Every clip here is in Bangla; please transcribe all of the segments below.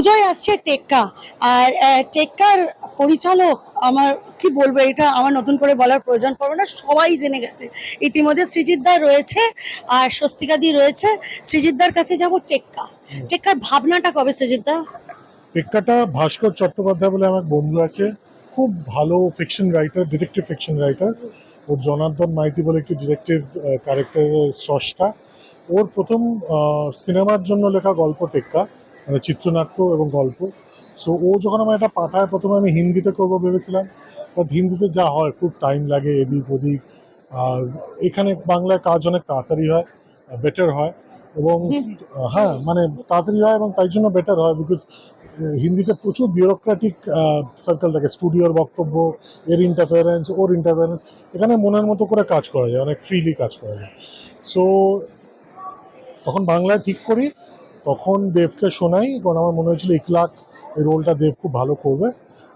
পুজোয় আসছে টেক্কা। আর টেক্কার পরিচালক আমার কি বলব এটা আমার নতুন করে বলার প্রয়োজন পড়বে না সবাই জেনে গেছে। ইতিমধ্যে সৃজিতদা রয়েছে আর স্বস্তিকাদি রয়েছে। সৃজিতদার কাছে যাব টেক্কা। টেক্কার ভাবনাটা কবে সৃজিতদা টেক্কাটা ভাস্কর চট্টোপাধ্যায় বলে আমার বন্ধু আছে। খুব ভালো fiction writer detective fiction writer ওর জনার্দন মাইতি বলে একটি ডিটেকটিভ ক্যারেক্টারের স্রষ্টা। ওর প্রথম সিনেমার জন্য লেখা গল্প টেক্কা। মানে চিত্রনাট্য এবং গল্প। সো ও যখন আমার এটা পাঠায় প্রথমে আমি হিন্দিতে করব ভেবেছিলাম। বাট হিন্দিতে যা হয় খুব টাইম লাগে এদিক ওদিক। আর এখানে বাংলায় কাজ অনেক তাড়াতাড়ি হয় বেটার হয়। এবং হ্যাঁ মানে তাড়াতাড়ি হয় এবং তাই জন্য বেটার হয় বিকজ হিন্দিতে প্রচুর বিউরোক্রেটিক সার্কেল থাকে। স্টুডিওর বক্তব্য এর ইন্টারফারেন্স ওর ইন্টারফারেন্স এখানে মনের মতো করে কাজ করা যায় অনেক ফ্রিলি কাজ করা যায়। সো তখন বাংলায় ঠিক করি। তখন দেবকে শোনাই, কারণ আমার মনে হয়েছিল ইকলাক এই রোলটা দেব খুব ভালো করবে।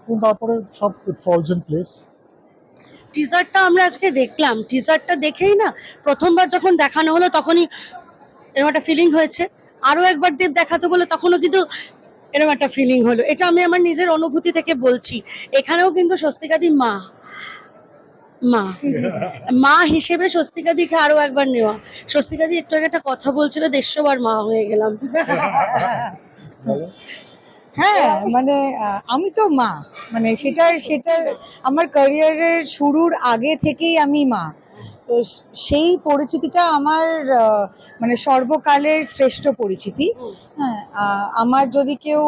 এবং তারপরে সব ফলস ইন প্লেস টিজারটা আমরা আজকে দেখলাম। টিজারটা দেখেই না, প্রথমবার যখন দেখানো হলো তখনই এরকম একটা ফিলিং হয়েছে। আরও একবার দেব দেখাতে বলে তখনও কিন্তু এরকম একটা ফিলিং হলো। এটা আমি আমার নিজের অনুভূতি থেকে বলছি। এখানেও কিন্তু স্বস্তিকাদি মা। মা। মা হিসেবে স্বস্তিকাদিকে আরও একবার নেওয়া। স্বস্তিকা স্বস্তিকাদি একটু আগে একটা কথা বলছিল, দেড়শো বার মা হয়ে গেলাম। হ্যাঁ মানে আমি তো মা। মানে সেটার সেটার, আমার ক্যারিয়ারের শুরুর আগে থেকেই আমি মা। তো সেই পরিচিতিটা আমার মানে সর্বকালের শ্রেষ্ঠ পরিচিতি। হ্যাঁ আমার যদি কেউ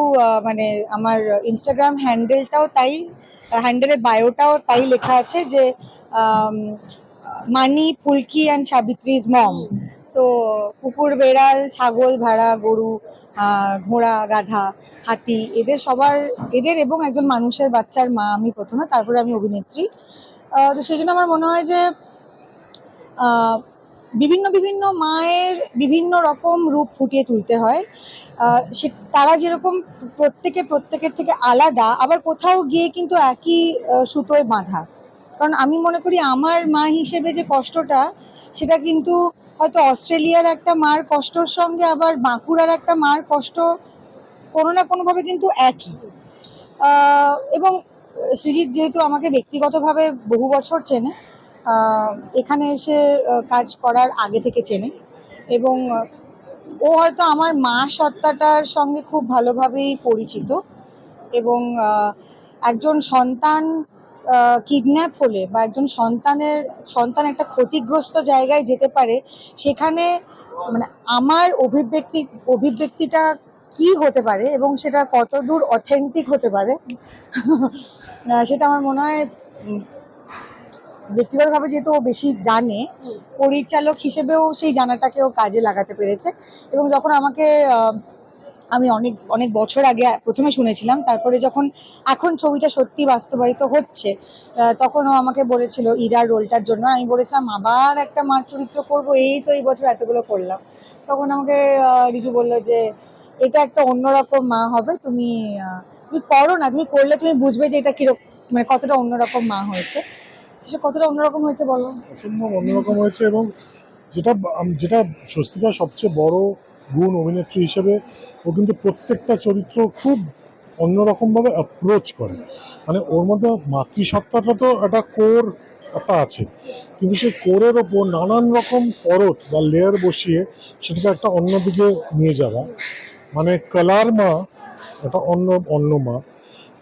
মানে আমার ইনস্টাগ্রাম হ্যান্ডেলটাও তাই হ্যান্ডেলের বায়োটাও তাই লেখা আছে যে Mani, Phulki and সাবিত্রীজ mom so কুকুর, বেড়াল, ছাগল, ভেড়া, গরু ঘোড়া, গাধা, হাতি, এদের সবার, এদের এবং একজন মানুষের বাচ্চার মা আমি প্রথমে, তারপরে আমি অভিনেত্রী। তো সেই জন্য আমার মনে হয় যে বিভিন্ন বিভিন্ন মায়ের বিভিন্ন রকম রূপ ফুটিয়ে তুলতে হয়। সে তারা যেরকম প্রত্যেকে প্রত্যেকের থেকে আলাদা, আবার কোথাও গিয়ে কিন্তু একই সুতোয় বাঁধা। কারণ আমি মনে করি আমার মা হিসেবে যে কষ্টটা, সেটা কিন্তু হয়তো অস্ট্রেলিয়ার একটা মার কষ্টর সঙ্গে, আবার বাঁকুড়ার একটা মার কষ্ট কোনো না কোনোভাবে কিন্তু একই। এবং সৃজিৎ যেহেতু আমাকে ব্যক্তিগতভাবে বহু বছর চেনে এখানে এসে কাজ করার আগে থেকে চেনে। এবং ও হয়তো আমার মা সত্তাটার সঙ্গে খুব ভালোভাবেই পরিচিত। এবং একজন সন্তান কিডন্যাপ হলে বা একজন সন্তানের, সন্তান একটা ক্ষতিগ্রস্ত জায়গায় যেতে পারে, সেখানে মানে আমার অভিব্যক্তি, অভিব্যক্তিটা কি হতে পারে এবং সেটা কতদূর অথেন্টিক হতে পারে সেটা আমার মনে হয় ব্যক্তিগতভাবে যেহেতু ও বেশি জানে পরিচালক হিসেবেও সেই জানাটাকে ও কাজে লাগাতে পেরেছে। এবং যখন আমাকে আমি অনেক অনেক বছর আগে প্রথমে শুনেছিলাম তারপরে যখন এখন ছবিটা সত্যি বাস্তবায়িত হচ্ছে তখন ও আমাকে বলেছিল ইরার রোলটার জন্য। আমি বলেছিলাম আবার একটা মার চরিত্র করব এই তো এই বছর এতগুলো করলাম। তখন আমাকে রিজু বলল যে এটা একটা অন্যরকম মা হবে তুমি তুমি করো না তুমি করলে তুমি বুঝবে যে এটা কীরকম মানে কতটা অন্যরকম মা হয়েছে। সে কতটা অন্যরকম হয়েছে বলো? অসম্ভব অন্যরকম হয়েছে এবং যেটা যেটা স্বস্তিকার সবচেয়ে বড় গুণ অভিনেত্রী হিসেবে, ও কিন্তু প্রত্যেকটা চরিত্র খুব অন্যরকমভাবে অ্যাপ্রোচ করে। মানে ওর মধ্যে মাতৃসত্তাটা তো একটা কোর একটা আছে। কিন্তু সেই কোরের ওপর নানান রকম পরত বা লেয়ার বসিয়ে সেটাকে একটা অন্যদিকে নিয়ে যাওয়া। মানে কলার মা, একটা অন্য অন্য মা।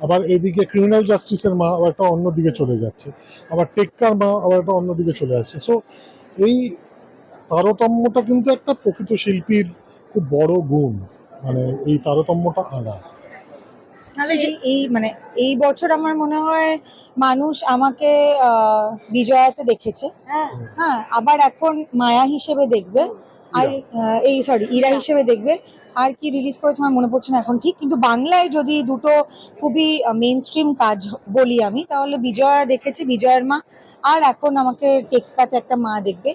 আবার এদিকে ক্রিমিনাল জাস্টিসের মা আবার একটা অন্যদিকে চলে যাচ্ছে, আবার টেক্কার মা আবার একটা অন্যদিকে চলে আসছে। সো এই তারতম্যটা কিন্তু একটা প্রকৃত শিল্পীর খুব বড় গুণ মানে এই তারতম্যটা আনা। এই এই মানে এই বছর আমার মনে হয় মানুষ আমাকে আহ, বিজয়াতে দেখেছে। হ্যাঁ। হ্যাঁ আবার এখন মায়া হিসেবে দেখবে। আর এই সরি ইরা হিসেবে দেখবে। আর কি রিলিজ করেছে আমার মনে পড়ছে না এখন ঠিক কিন্তু বাংলায় যদি দুটো খুবই মেইন স্ট্রিম কাজ বলি আমি তাহলে বিজয়া দেখেছে বিজয়ের মা আর এখন আমাকে টেক্কাতে একটা মা দেখবে।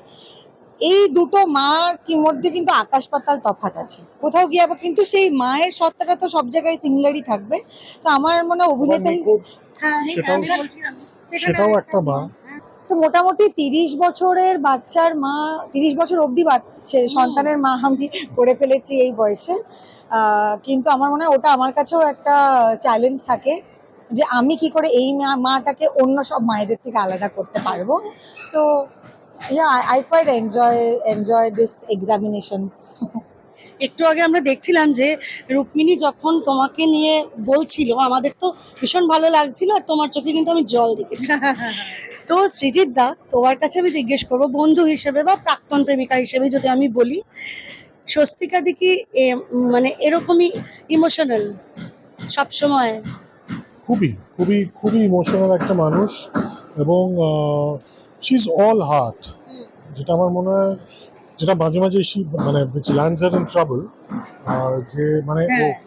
এই দুটো মার কি মধ্যে কিন্তু আকাশ পাতাল তফাৎ আছে। কোথাও গিয়ে আবার কিন্তু সেই মায়ের সত্তাটা তো সব জায়গায় সিমিলারই থাকবে। তো আমার মনে হয় অভিনেতা হ্যাঁ সেটাও-। সেখানে সেটাও একটা মা। তো মোটামুটি তিরিশ বছরের বাচ্চার মা তিরিশ বছর অবধি বাচ্চা সন্তানের মা আমি করে ফেলেছি এই বয়সে। আহ, কিন্তু আমার মনে হয় ওটা আমার কাছেও একটা চ্যালেঞ্জ থাকে যে আমি কি করে এই মা- মাটাকে অন্য সব মায়েদের থেকে আলাদা করতে পারব। So I quite enjoy enjoy this examinations একটু আগে আমরা দেখছিলাম যে রুক্মিণী যখন তোমাকে নিয়ে বলছিল আমাদের তো ভীষণ ভালো লাগছিল আর তোমার চোখে কিন্তু আমি জল দেখেছি। তো সৃজিত দা তোমার কাছে আমি জিজ্ঞেস করব বন্ধু হিসেবে বা প্রাক্তন প্রেমিকা হিসেবে যদি আমি বলি স্বস্তিকা দি কি এ- মানে এরকমই ইমোশনাল সবসময়? খুবই খুবই খুবই ইমোশনাল একটা মানুষ এবং শি ইজ অল হার্ট যেটা আমার মনে হয় যেটা মাঝে মাঝে শি মানে ল্যান্ডস আর ইন ট্রাবল যে মানে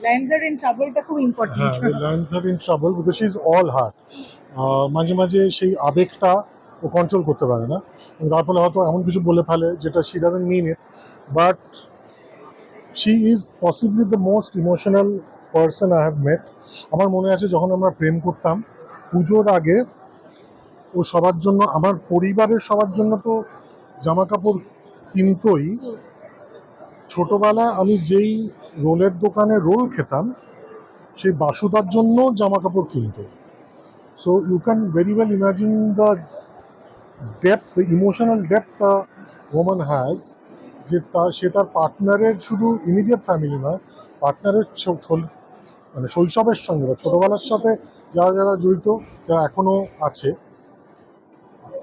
ল্যান্সার ইন ট্রাবলটা খুব important lands are in trouble because she is all heart মাঝে মাঝে সেই আবেগটা ও কন্ট্রোল করতে পারে না। এবং তার ফলে হয়তো এমন কিছু বলে ফেলে যেটা she doesn't mean it but she is possibly the most emotional person I have met আমার মনে আছে যখন আমরা প্রেম করতাম পুজোর আগে ও সবার জন্য, আমার পরিবারের সবার জন্য তো জামা কাপড় কিনতই হুম। ছোটবেলায় আমি যেই রোলের দোকানে রোল খেতাম, সেই বাসুদার জন্য জামা কাপড় কিনতো so you can very well imagine the depth the emotional depth the woman has যে তার সে তার পার্টনারের শুধু ইমিডিয়েট ফ্যামিলি নয় পার্টনারের মানে শৈশবের সঙ্গে বা ছোটবেলার সাথে যারা যারা জড়িত, যারা এখনও আছে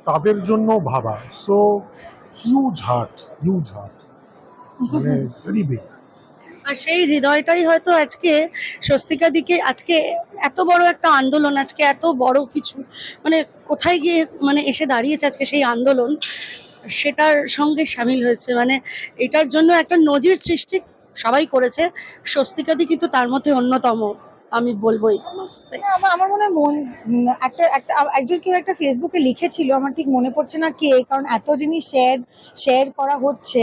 তাদের জন্য ভাবা। So huge heart huge heart মানে ভেরি বিগ আর সেই হৃদয়টাই হয়তো আজকে স্বস্তিকা দিকে, আজকে এত বড় একটা আন্দোলন, আজকে এত বড় কিছু মানে কোথায় গিয়ে মানে এসে দাঁড়িয়েছে আজকে সেই আন্দোলন, সেটার সঙ্গে সামিল হয়েছে। মানে এটার জন্য একটা নজির সৃষ্টি সবাই করেছে। স্বস্তিকাদি কিন্তু তার মধ্যে অন্যতম। আমি বলবোই আমার মনে হয় মন একটা একটা একজন কেউ একটা ফেসবুকে লিখেছিল আমার ঠিক মনে পড়ছে না কে কারণ এত জিনিস শেয়ার শেয়ার করা হচ্ছে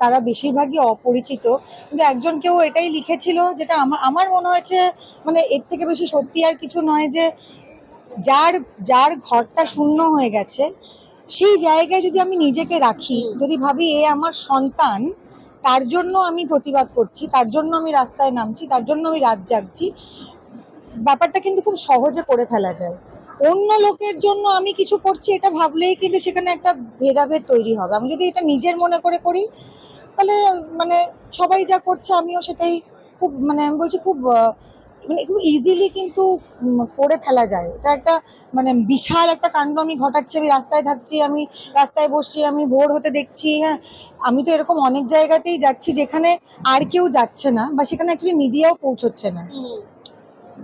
তারা বেশিরভাগই অপরিচিত। কিন্তু একজন কেউ এটাই লিখেছিল যেটা আমার আমার মনে হয়েছে মানে এর থেকে বেশি সত্যি আর কিছু নয় যে যার যার ঘরটা শূন্য হয়ে গেছে সেই জায়গায় যদি আমি নিজেকে রাখি যদি ভাবি এ আমার সন্তান তার জন্য আমি প্রতিবাদ করছি, তার জন্য আমি রাস্তায় নামছি, তার জন্য আমি রাত জাগছি। ব্যাপারটা কিন্তু খুব সহজে করে ফেলা যায়। অন্য লোকের জন্য আমি কিছু করছি, এটা ভাবলেই কিন্তু সেখানে একটা ভেদাভেদ তৈরি হবে। আমি যদি এটা নিজের মনে করে করি, তাহলে মানে সবাই যা করছে আমিও সেটাই খুব মানে আমি বলছি খুব মানে খুব ইজিলি কিন্তু করে ফেলা যায়। এটা একটা মানে বিশাল একটা কাণ্ড আমি ঘটাচ্ছি, আমি রাস্তায় থাকছি, আমি রাস্তায় বসছি, আমি ভোর হতে দেখছি হ্যাঁ। আমি তো এরকম অনেক জায়গাতেই যাচ্ছি যেখানে আর কেউ যাচ্ছে না বা সেখানে অ্যাকচুয়ালি মিডিয়াও পৌঁছচ্ছে না।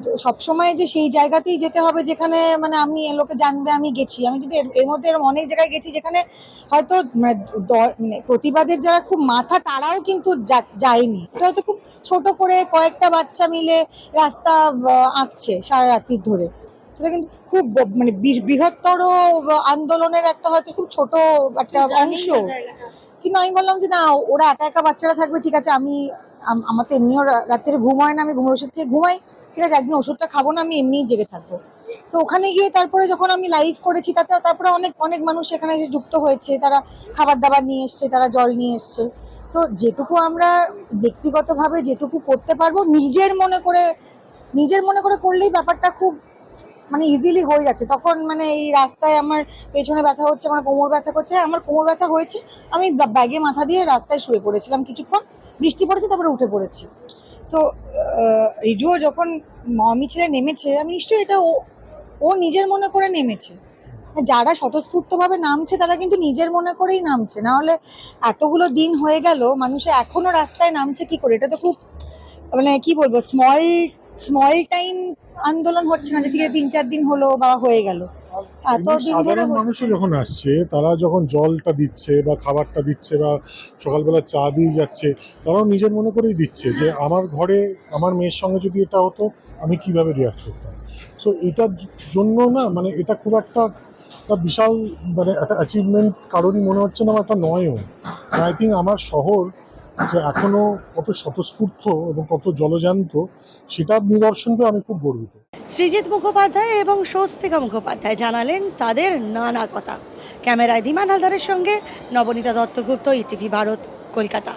তো সবসময় যে সেই জায়গাতেই যেতে হবে যেখানে মানে আমি লোকে জানবে আমি গেছি। আমি কিন্তু এর- মধ্যে এরকম অনেক জায়গায় গেছি যেখানে হয়তো মানে মানে প্রতিবাদের যারা খুব মাথা তারাও কিন্তু যায়নি। এটা হয়তো খুব ছোট করে কয়েকটা বাচ্চা মিলে রাস্তা আঁকছে সারা রাত্রির ধরে। সেটা কিন্তু খুব মানে বৃহত্তর আন্দোলনের একটা হয়তো খুব ছোট একটা অংশ। কিন্তু আমি বললাম যে না ওরা একা একা বাচ্চারা থাকবে ঠিক আছে আম- আমার তো এমনিও রাত্রে ঘুম হয় না আমি ঘুমের ওষুধ খেয়ে ঘুমাই। ঠিক আছে একদিন ওষুধটা খাব না আমি এমনিই জেগে থাকব। তো ওখানে গিয়ে তারপরে যখন আমি লাইভ করেছি তাতে তারপরে অনেক অনেক মানুষ এখানে যুক্ত হয়েছে। তারা খাবার দাবার নিয়ে এসছে তারা জল নিয়ে এসছে। তো যেটুকু আমরা ব্যক্তিগতভাবে যেটুকু করতে পারব নিজের মনে করে নিজের মনে করে করলেই ব্যাপারটা খুব মানে ইজিলি হয়ে যাচ্ছে। তখন মানে এই রাস্তায় আমার পেছনে ব্যথা হচ্ছে আমার কোমর ব্যথা করছে। হ্যাঁ, আমার কোমর ব্যথা হয়েছে। আমি ব্যাগে মাথা দিয়ে রাস্তায় শুয়ে পড়েছিলাম কিছুক্ষণ। বৃষ্টি পড়েছে, তারপরে উঠে পড়েছি। সো রিজুও যখন মমি ছেলে নেমেছে, আমি নিশ্চয়ই এটা ও ও নিজের মনে করে নেমেছে। যারা স্বতঃস্ফূর্তভাবে নামছে, তারা কিন্তু নিজের মনে করেই নামছে। না হলে এতগুলো দিন হয়ে গেল, মানুষে এখনও রাস্তায় নামছে কি করে? এটা তো খুব মানে কি বলব স্মল স্মল টাইম আন্দোলন হচ্ছে না যে, ঠিক আছে, তিন চার দিন হলো বা হয়ে গেল। এত ধরে সাধারণ। মানুষও যখন আসছে তারা যখন জলটা দিচ্ছে বা খাবারটা দিচ্ছে বা সকালবেলা চা দিয়ে যাচ্ছে তারাও নিজের মনে করেই দিচ্ছে যে আমার ঘরে আমার মেয়ের সঙ্গে যদি এটা হতো আমি কীভাবে রিয়াক্ট করতাম সো এটার জন্য না মানে এটা খুব একটা একটা বিশাল মানে একটা অ্যাচিভমেন্ট কারোরই মনে হচ্ছে না বা একটা নয়ও আই থিঙ্ক আমার শহর যে এখনও কত স্বতঃস্ফূর্ত এবং কত জলজান্ত সেটার নিদর্শনটা আমি খুব গর্বিত। সৃজিত মুখোপাধ্যায় এবং স্বস্তিকা মুখোপাধ্যায় জানালেন তাদের নানা কথা। ক্যামেরায় ধীমান হালদারের সঙ্গে নবনীতা দত্তগুপ্ত, ইটিভি ভারত, কলকাতা।